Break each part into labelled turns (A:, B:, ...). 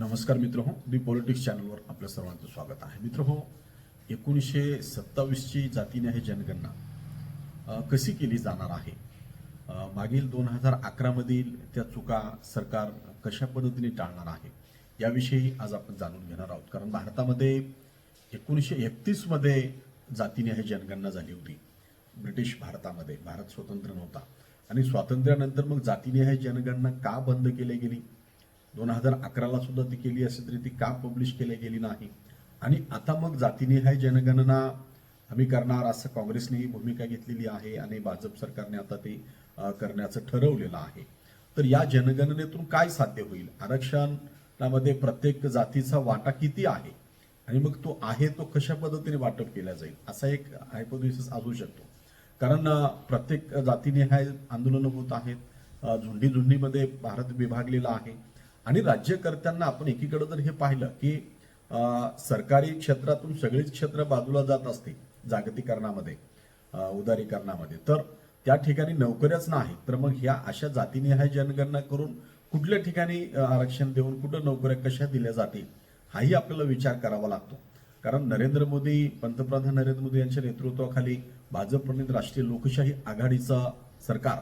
A: नमस्कार मित्र हो दी पॉलिटिक्स चॅनलवर आपल्या सर्वांचं स्वागत आहे. मित्र हो एकोणीसशे सत्तावीसची जातीन्याय जनगणना. कशी केली जाणार आहे? मागील दोन हजार अकरामधील त्या चुका सरकार कशा पद्धतीने टाळणार आहे? याविषयी आज आपण जाणून घेणार आहोत. कारण भारतामध्ये एकोणीसशे एकतीसमध्ये जातीन्याय जनगणना झाली होती. ब्रिटिश भारतामध्ये भारत स्वतंत्र नव्हता. आणि स्वातंत्र्यानंतर मग जातीनिहाय जनगणना का बंद केली गेली? दोन हजार अकराला सुद्धा ती केली असेल तरी ती का पब्लिश केली गेली नाही. आणि आता मग जातीनिहाय जनगणना आम्ही करणार असं काँग्रेसने ही भूमिका घेतलेली आहे आणि भाजप सरकारने आता ते करण्याचं ठरवलेलं आहे. तर या जनगणनेतून काय साध्य होईल? आरक्षणामध्ये प्रत्येक जातीचा वाटा किती आहे? आणि मग तो आहे तो कशा पद्धतीने वाटप केला जाईल? असा एक हायपोथेसिस असू शकतो. कारण प्रत्येक जातीने हा आंदोलनं होत आहेत. झुंडी झुंडीमध्ये भारत विभागलेला आहे. आणि राज्यकर्त्यांना आपण एकीकडे जर हे पाहिलं की सरकारी क्षेत्रातून सगळीच क्षेत्र बाजूला जात असते जागतिकरणामध्ये उदारीकरणामध्ये तर त्या ठिकाणी नोकऱ्याच नाही तर मग ह्या अशा जातीनिहाय जनगणना करून कुठल्या ठिकाणी आरक्षण देऊन कुठं नोकऱ्या कशा दिल्या जातील हाही आपल्याला विचार करावा लागतो. कारण नरेंद्र मोदी पंतप्रधान नरेंद्र मोदी यांच्या नेतृत्वाखाली भाजप प्रणित राष्ट्रीय लोकशाही आघाडीचं सरकार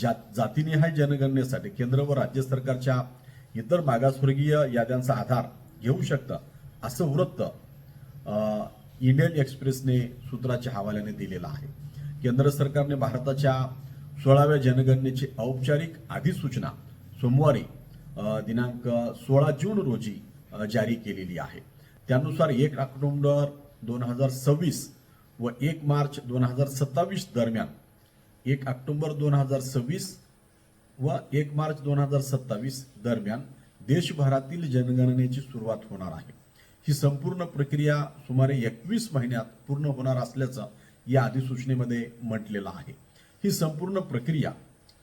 A: जा जातीनिहाय जनगणनेसाठी केंद्र व राज्य सरकारच्या इतर मागासवर्गीय याद्यांचा आधार घेऊ शकतं असं वृत्त इंडियन एक्सप्रेसने सूत्राच्या हवाल्याने दिलेलं आहे. केंद्र सरकारने भारताच्या सोळाव्या जनगणनेची औपचारिक अधिसूचना सोमवारी दिनांक सोळा जून रोजी जारी केलेली आहे. त्यानुसार एक ऑक्टोबर दोन हजार सव्वीस व एक मार्च दोन हजार सत्तावीस दरम्यान एक ऑक्टोबर दोन हजार सव्वीस व एक मार्च दोन हजार सत्तावीस दरम्यान देशभरातील जनगणनेची सुरुवात होणार आहे. ही संपूर्ण प्रक्रिया सुमारे एकवीस महिन्यात पूर्ण होणार असल्याचं या अधिसूचनेमध्ये म्हटलेलं आहे. ही संपूर्ण प्रक्रिया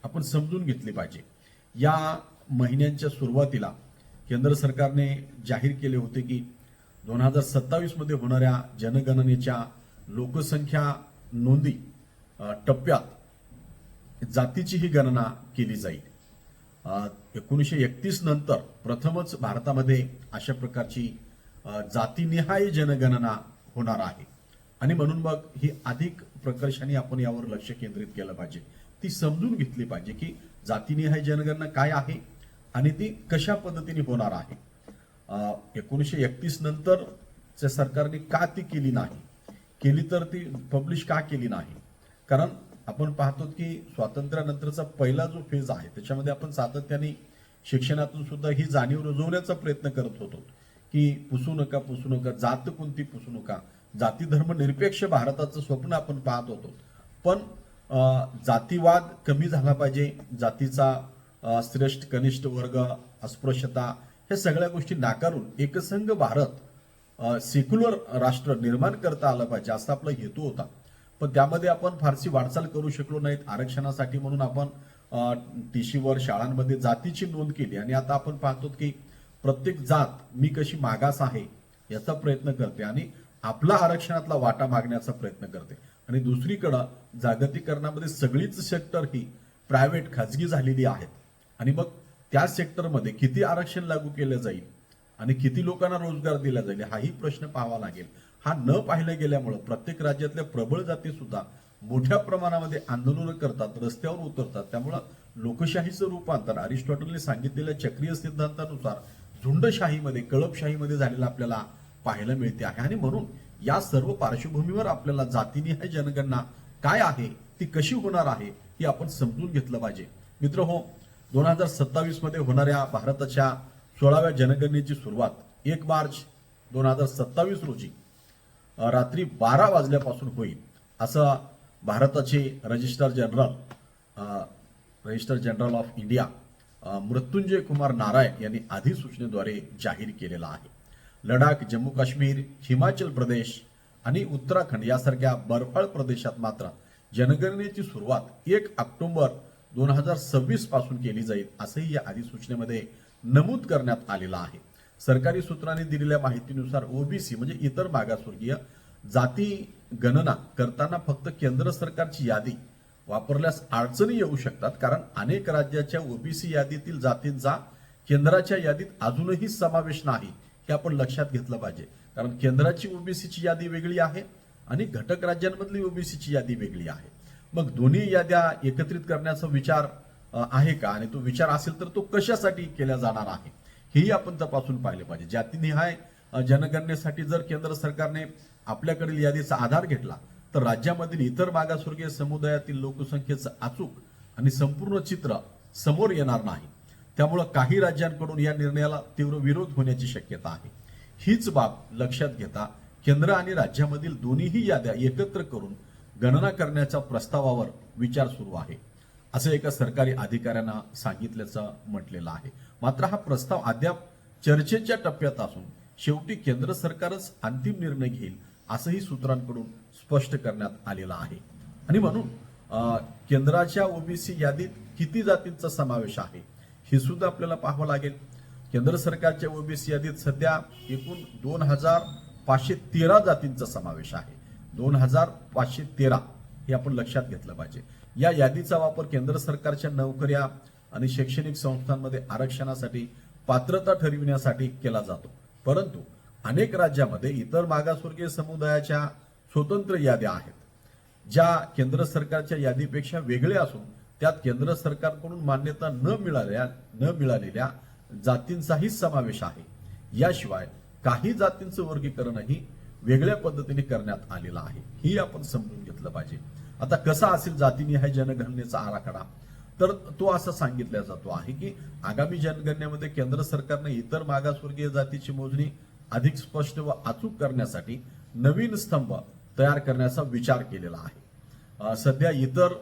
A: आपण समजून घेतली पाहिजे. या महिन्यांच्या सुरुवातीला केंद्र सरकारने जाहीर केले होते की दोन हजार सत्तावीसमध्ये होणाऱ्या जनगणनेच्या लोकसंख्या नोंदी टप्प्यात जातीची ही गणना केली जाईल. एकोणीसशे एकतीस नंतर प्रथमच भारतामध्ये अशा प्रकारची जातीनिहाय जनगणना होणार आहे. आणि म्हणून मग ही अधिक प्रकर्षाने आपण यावर लक्ष केंद्रित केलं पाहिजे. ती समजून घेतली पाहिजे की जातीनिहाय जनगणना काय आहे आणि ती कशा पद्धतीने होणार आहे. एकोणीसशे एकतीस नंतरच्या सरकारने का ती केली नाही? केली तर ती पब्लिश का केली नाही? कारण आपण पाहतो की स्वातंत्र्यानंतरचा पहिला जो फेज आहे त्याच्यामध्ये आपण सातत्याने शिक्षणातून सुद्धा ही जाणीव रुजवण्याचा प्रयत्न करत होतो की पुसू नका पुसू नका जात कोणती पुसू नका. जाती धर्म निरपेक्ष भारताचं स्वप्न आपण पाहत होतो. पण जातीवाद कमी झाला पाहिजे जातीचा श्रेष्ठ कनिष्ठ वर्ग अस्पृश्यता ह्या सगळ्या गोष्टी नाकारून एकसंघ भारत सेक्युलर राष्ट्र निर्माण करता आलं पाहिजे असा आपला हेतू होता. पण त्यामध्ये आपण फारशी वाटचाल करू शकलो नाहीत आरक्षणासाठी म्हणून आपण टीशीवर शाळांमध्ये जातीची नोंद केली. आणि आता आपण पाहतो की प्रत्येक जात मी कशी मागास आहे याचा प्रयत्न करते आणि आपला आरक्षणातला वाटा मागण्याचा प्रयत्न करते. आणि दुसरीकडं जागतिकरणामध्ये सगळीच सेक्टर ही प्रायव्हेट खाजगी झालेली आहेत. आणि मग त्या सेक्टरमध्ये किती आरक्षण लागू केलं जाईल आणि किती लोकांना रोजगार दिला जाईल हाही प्रश्न पाहावा लागेल. हा न पाहिला गेल्यामुळं प्रत्येक राज्यातल्या प्रबळ जाती सुद्धा मोठ्या प्रमाणामध्ये आंदोलनं करतात रस्त्यावर उतरतात. त्यामुळं लोकशाहीचं रूपांतर अरिस्टॉटलने सांगितलेल्या चक्रीय सिद्धांतानुसार झुंडशाहीमध्ये कळपशाहीमध्ये झालेलं आपल्याला पाहायला मिळते आहे. आणि म्हणून या सर्व पार्श्वभूमीवर आपल्याला जातीनिहाय जनगणना काय आहे ती कशी होणार आहे हे आपण समजून घेतलं पाहिजे. मित्र हो दोन हजार सत्तावीसमध्ये होणाऱ्या भारताच्या सोळाव्या जनगणनेची सुरुवात एक मार्च दोन हजार सत्तावीस रोजी रात्री बारा वाजल्यापासून होईल असं भारताचे registrar general registrar general of India Mrityunjay Kumar Narayan यांनी अधिसूचनेद्वारे जाहीर केलेला आहे. लडाख जम्मू काश्मीर हिमाचल प्रदेश आणि उत्तराखंड यासारख्या बर्फाळ प्रदेशात मात्र जनगणनेची सुरुवात एक ऑक्टोबर दोन हजार सव्वीसपासून केली जाईल असंही या अधिसूचनेमध्ये नमूद करण्यात आलेलं आहे. सरकारी सूत्रांनी दिलेल्या माहितीनुसार ओबीसी म्हणजे इतर मागासवर्गीय जाती गणना करताना फक्त केंद्र सरकारची यादी वापरल्यास अडचणी येऊ शकतात कारण अनेक राज्याच्या ओबीसी यादीतील जातींचा केंद्राच्या यादीत अजूनही समावेश नाही हे आपण लक्षात घेतलं पाहिजे. कारण केंद्राची ओबीसीची यादी वेगळी आहे आणि घटक राज्यांमधली ओबीसीची यादी वेगळी आहे. मग दोन्ही याद्या एकत्रित करण्याचा विचार आहे का? आणि तो विचार असेल तर तो कशासाठी केला जाणार आहे? हेही आपण तपासून पाहिले पाहिजे. जातीनिहाय जनगणनेसाठी जर केंद्र सरकारने आपल्याकडील यादीचा आधार घेतला तर राज्यामधील इतर मागासवर्गीय समुदायातील लोकसंख्येचं अचूक आणि संपूर्ण चित्र समोर येणार नाही. त्यामुळं काही राज्यांकडून या निर्णयाला तीव्र विरोध होण्याची शक्यता आहे. हीच बाब लक्षात घेता केंद्र आणि राज्यामधील दोन्हीही याद्या एकत्र करून गणना करण्याच्या प्रस्तावावर विचार सुरू आहे. असं एका सरकारी अधिकाऱ्यांना सांगितल्याचं म्हटलेलं आहे. मात्र हा प्रस्ताव अद्याप चर्चेच्या टप्प्यात असून शेवटी केंद्र सरकारच अंतिम निर्णय घेईल असंही सूत्रांकडून स्पष्ट करण्यात आलेलं आहे. आणि म्हणून केंद्राच्या ओबीसी यादीत किती जातींचा समावेश आहे हे सुद्धा आपल्याला पाहावं लागेल. केंद्र सरकारच्या ओबीसी यादीत सध्या एकूण दोन हजार पाचशे तेरा जातींचा समावेश आहे. दोन हजार पाचशे तेरा हे आपण लक्षात घेतलं पाहिजे. या यादीचा वापर केंद्र सरकारच्या नोकऱ्या आणि शैक्षणिक संस्थांमध्ये आरक्षणासाठी पात्रता ठरविण्यासाठी केला जातो. परंतु अनेक राज्यामध्ये इतर मागासवर्गीय समुदायाच्या स्वतंत्र याद्या आहेत. ज्या केंद्र सरकारच्या यादीपेक्षा वेगळ्या असून त्यात केंद्र सरकारकडून मान्यता न मिळाल्या न मिळालेल्या जातींचाही समावेश आहे. याशिवाय काही जातींचं वर्गीकरणही वेगळ्या पद्धतीने करण्यात आलेलं आहे. ही आपण समजून घेतलं पाहिजे. आता कसा असेल जातीनिहाय जनगणनेचा आराखडा? तर तो असा सांगितला जातो आहे की आगामी जनगणनेमध्ये केंद्र सरकारने इतर मागासवर्गीय जातीची मोजणी अधिक स्पष्ट व अचूक करण्यासाठी नवीन स्तंभ तयार करण्याचा विचार केलेला आहे. सध्या इतर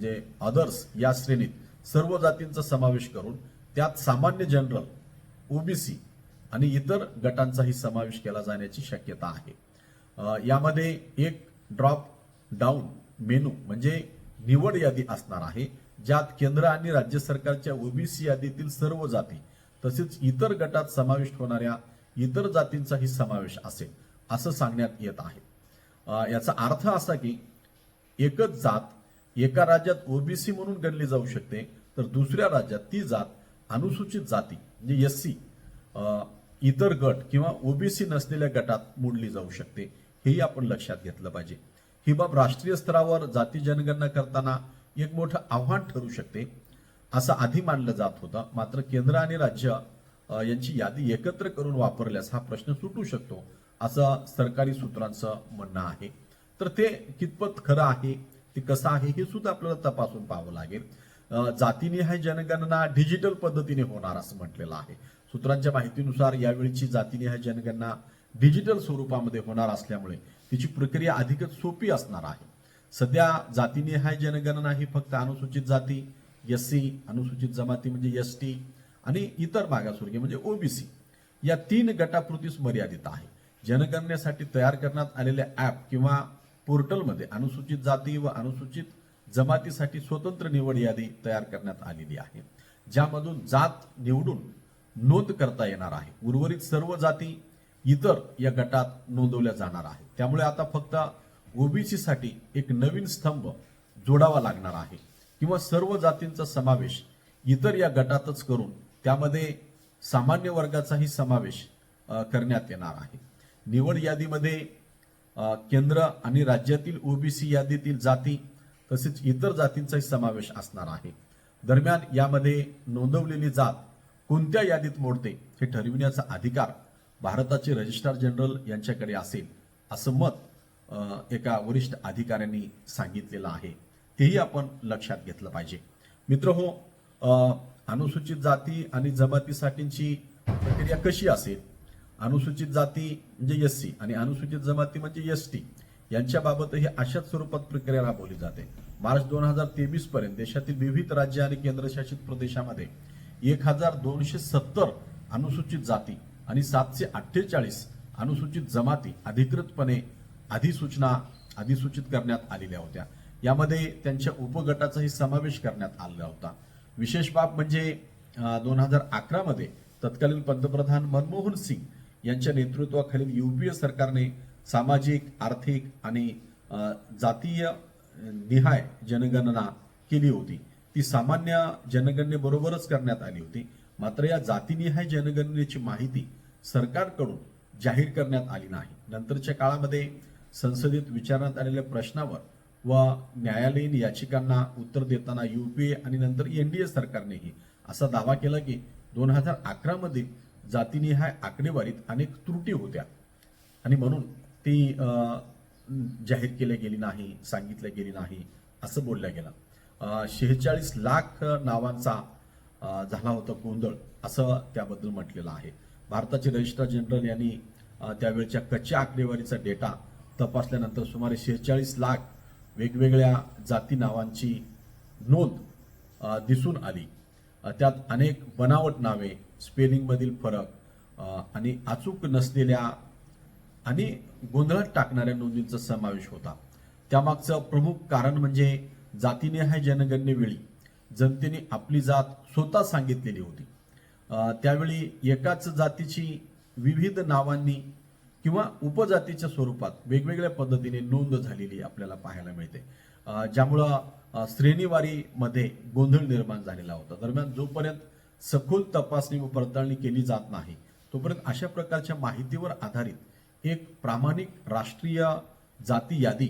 A: जे अदर्स या श्रेणीत सर्व जातींचा समावेश करून त्यात सामान्य जनरल ओबीसी आणि इतर गटांचाही समावेश केला जाण्याची शक्यता आहे. यामध्ये एक ड्रॉप डाऊन मेनू म्हणजे निवड यादी असणार आहे ज्यात केंद्र आणि राज्य सरकारच्या ओबीसी यादीतील सर्व जाती तसेच इतर गटात समाविष्ट होणाऱ्या इतर जातींचाही समावेश असेल असं सांगण्यात येत आहे. याचा अर्थ असा की एकच जात एका राज्यात ओबीसी म्हणून गणली जाऊ शकते तर दुसऱ्या राज्यात ती जात अनुसूचित जाती म्हणजे एस सी इतर गट किंवा ओबीसी नसलेल्या गटात मोडली जाऊ शकते हेही आपण लक्षात घेतलं पाहिजे. ही बाब राष्ट्रीय स्तरावर जाती जनगणना करताना एक मोठं आव्हान ठरू शकते असं आधी मानलं जात होतं. मात्र केंद्र आणि राज्य यांची यादी एकत्र करून वापरल्यास हा प्रश्न सुटू शकतो असं सरकारी सूत्रांचं म्हणणं आहे. तर ते कितपत खरं आहे ते कसं आहे हे सुद्धा आपल्याला तपासून पाहावं लागेल. जातीनिहाय जनगणना डिजिटल पद्धतीने होणार असं म्हटलेलं आहे. सूत्रांच्या माहितीनुसार यावेळीची जातीनिहाय जनगणना डिजिटल स्वरूपामध्ये होणार असल्यामुळे तिची प्रक्रिया अधिकच सोपी असणार आहे. सध्या जातीने जातीनिहाय जनगणना ही फक्त अनुसूचित जाती एस सी अनुसूचित जमाती म्हणजे एस टी आणि इतर मागासवर्गीय म्हणजे ओबीसी या तीन गटापुरतीच मर्यादित आहे. जनगणनेसाठी तयार करण्यात आलेल्या ऍप किंवा पोर्टलमध्ये अनुसूचित जाती व अनुसूचित जमातीसाठी स्वतंत्र निवड यादी तयार करण्यात आलेली आहे. ज्यामधून जात निवडून नोंद करता येणार आहे. उर्वरित सर्व जाती इतर या गटात नोंदवल्या जाणार आहेत. त्यामुळे आता फक्त ओबीसी साठी एक नवीन स्तंभ जोडावा लागणार आहे. किंवा सर्व जातींचा समावेश इतर या गटातच करून त्यामध्ये सामान्य वर्गाचाही समावेश करण्यात येणार आहे. निवड यादीमध्ये केंद्र आणि राज्यातील ओबीसी यादीतील जाती तसेच इतर जातींचाही समावेश असणार आहे. दरम्यान यामध्ये नोंदवलेली जात कोणत्या यादीत मोडते हे ठरविण्याचा अधिकार भारताचे रजिस्ट्रार जनरल यांच्याकडे असेल असं मत एका वरिष्ठ अधिकाऱ्यांनी सांगितलेलं आहे. तेही आपण लक्षात घेतलं पाहिजे. मित्र हो अनुसूचित जाती आणि जमातीसाठीची प्रक्रिया कशी असेल? अनुसूचित जाती म्हणजे एस सी आणि अनुसूचित जमाती म्हणजे एस टी. यांच्याबाबतही अशाच स्वरूपात प्रक्रिया राबवली जाते. मार्च दोन हजार तेवीस पर्यंत देशातील विविध राज्य आणि केंद्रशासित प्रदेशामध्ये एक हजार दोनशे सत्तर अनुसूचित जाती आणि सातशे अठ्ठेचाळीस अनुसूचित जमाती अधिकृतपणे अधिसूचना अधिसूचित करण्यात आलेल्या होत्या. यामध्ये त्यांच्या उपगटाचाही समावेश करण्यात आलेला होता. विशेष बाब म्हणजे दोन हजार अकरामध्ये तत्कालीन पंतप्रधान मनमोहन सिंग यांच्या नेतृत्वाखालील युपीए सरकारने सामाजिक आर्थिक आणि जातीय निहाय जनगणना केली होती. ती सामान्य जनगणनेबरोबरच करण्यात आली होती. मात्र या जातीनिहाय जनगणनेची माहिती सरकारकडून जाहीर करण्यात आली नाही. नंतरच्या काळामध्ये संसदेत विचारण्यात आलेल्या प्रश्नावर व न्यायालयीन याचिकांना उत्तर देताना युपीए आणि नंतर एन डी ए सरकारनेही असा दावा केला की दोन हजार अकरामध्ये जातीनिहाय आकडेवारीत अनेक त्रुटी होत्या. आणि म्हणून ती जाहीर केली गेली नाही सांगितली गेली नाही असं बोलल्या गेलं. शेहेचाळीस लाख नावांचा झाला होता गोंधळ असं त्याबद्दल म्हटलेलं आहे. भारताचे रजिस्ट्रार जनरल यांनी त्यावेळच्या कच्च्या आकडेवारीचा डेटा तपासल्यानंतर सुमारे शेहेचाळीस लाख वेगवेगळ्या जाती नावांची नोंद दिसून आली. त्यात अनेक बनावट नावे स्पेलिंगमधील फरक आणि अचूक नसलेल्या आणि गोंधळात टाकणाऱ्या नोंदींचा समावेश होता. त्यामागचं प्रमुख कारण म्हणजे जातीने ह्या जनगणनेवेळी जनतेने आपली जात स्वतः सांगितलेली होती. त्यावेळी एकाच जातीची विविध नावांनी किंवा उपजातीच्या स्वरूपात वेगवेगळ्या पद्धतीने नोंद झालेली आपल्याला पाहायला मिळते. ज्यामुळं श्रेणीवारीमध्ये गोंधळ निर्माण झालेला होता. दरम्यान जोपर्यंत सखोल तपासणी व पडताळणी केली जात नाही तोपर्यंत अशा प्रकारच्या माहितीवर आधारित एक प्रामाणिक राष्ट्रीय जाती यादी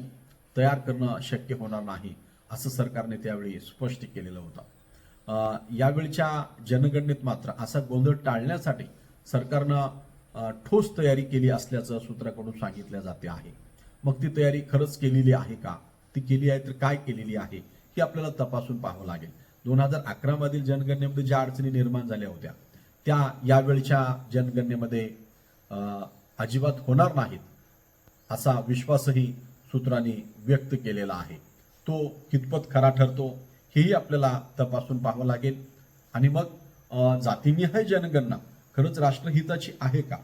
A: तयार करणं शक्य होणार नाही. असं सरकारने त्यावेळी स्पष्ट केलेलं होतं. यावेळच्या जनगणनेत मात्र असा गोंधळ टाळण्यासाठी सरकारनं ठोस तयारी केली असल्याचं सूत्राकडून सांगितलं जाते आहे. मग ती तयारी खरंच केलेली आहे का? ती केली आहे तर काय केलेली आहे हे आपल्याला तपासून पाहावं लागेल. दोन हजार अकरा मधील जनगणनेमध्ये ज्या अडचणी निर्माण झाल्या होत्या त्या यावेळच्या जनगणनेमध्ये अजिबात होणार नाहीत असा विश्वासही सूत्रांनी व्यक्त केलेला आहे. तो कितपत खरा ठरतो हेही आपल्याला तपासून पाहावं लागेल. आणि मग जातीनिहाय जनगणना खरंच राष्ट्रहिताची आहे का?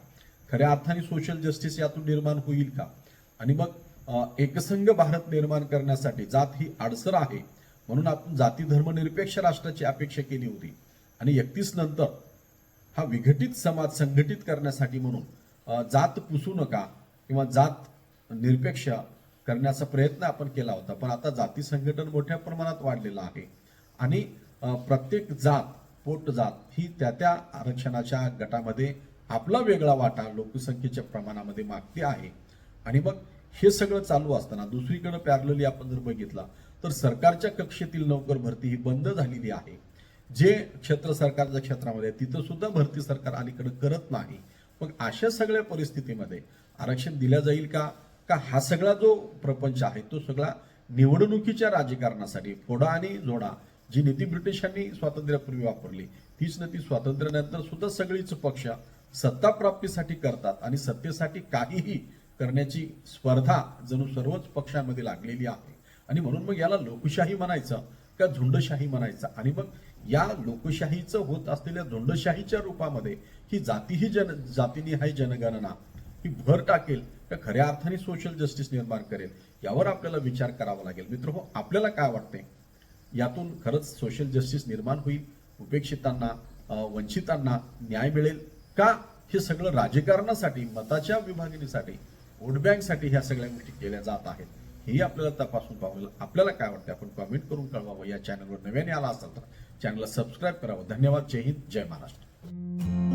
A: खऱ्या अर्थाने सोशल जस्टिस यातून निर्माण होईल का? आणि मग एकसंघ भारत निर्माण करण्यासाठी जात ही अडसर आहे म्हणून आपण जाती धर्मनिरपेक्ष राष्ट्राची अपेक्षा केली होती. आणि एकतीस नंतर हा विघटित समाज संघटित करण्यासाठी म्हणून जात पुसू नका किंवा जात निरपेक्ष करण्याचा प्रयत्न आपण केला होता. पण आता जाती संघटन मोठ्या प्रमाणात वाढलेलं आहे. आणि प्रत्येक जात पोट जात ही त्या त्या आरक्षणाच्या गटामध्ये आपला वेगळा वाटा लोकसंख्येच्या प्रमाणामध्ये मागते आहे. आणि मग हे सगळं चालू असताना दुसरीकडे पॅरलली आपण जर बघितला तर सरकारच्या कक्षेतील नोकर भरती ही बंद झालेली आहे. जे क्षेत्र सरकारच्या क्षेत्रामध्ये तिथं सुद्धा भरती सरकार अलीकडे करत नाही. मग अशा सगळ्या परिस्थितीमध्ये आरक्षण दिल्या जाईल का? का हा सगळा जो प्रपंच आहे तो सगळा निवडणुकीच्या राजकारणासाठी फोडा आणि जोडा जी नीती ब्रिटिशांनी स्वातंत्र्यापूर्वी वापरली तीच नीती स्वातंत्र्यानंतर सुद्धा सगळीच पक्ष सत्ता प्राप्तीसाठी करतात आणि सत्तेसाठी काहीही करण्याची स्पर्धा जणू सर्वच पक्षांमध्ये लागलेली आहे. आणि म्हणून मग याला लोकशाही म्हणायचं का झुंडशाही म्हणायचं? आणि मग या लोकशाहीचं होत असलेल्या झुंडशाहीच्या रूपामध्ये ही जाती ही जन जातीनिहाय जनगणना ही भर टाकेल का खऱ्या अर्थाने सोशल जस्टिस निर्माण करेल यावर आपल्याला विचार करावा लागेल. मित्र हो आपल्याला काय वाटते यातून खरंच सोशल जस्टिस निर्माण होईल उपेक्षितांना वंचितांना न्याय मिळेल का? हे सगळं राजकारणासाठी मताच्या विभागणीसाठी वोट बँकसाठी ह्या सगळ्या गोष्टी केल्या जात आहेत. हेही आपल्याला तपासून पाहावं आपल्याला काय वाटतं आपण कमेंट करून कळवावं. या चॅनलवर नव्याने आला असाल तर चॅनलला सबस्क्राईब करावं. धन्यवाद. जय हिंद. जय महाराष्ट्र.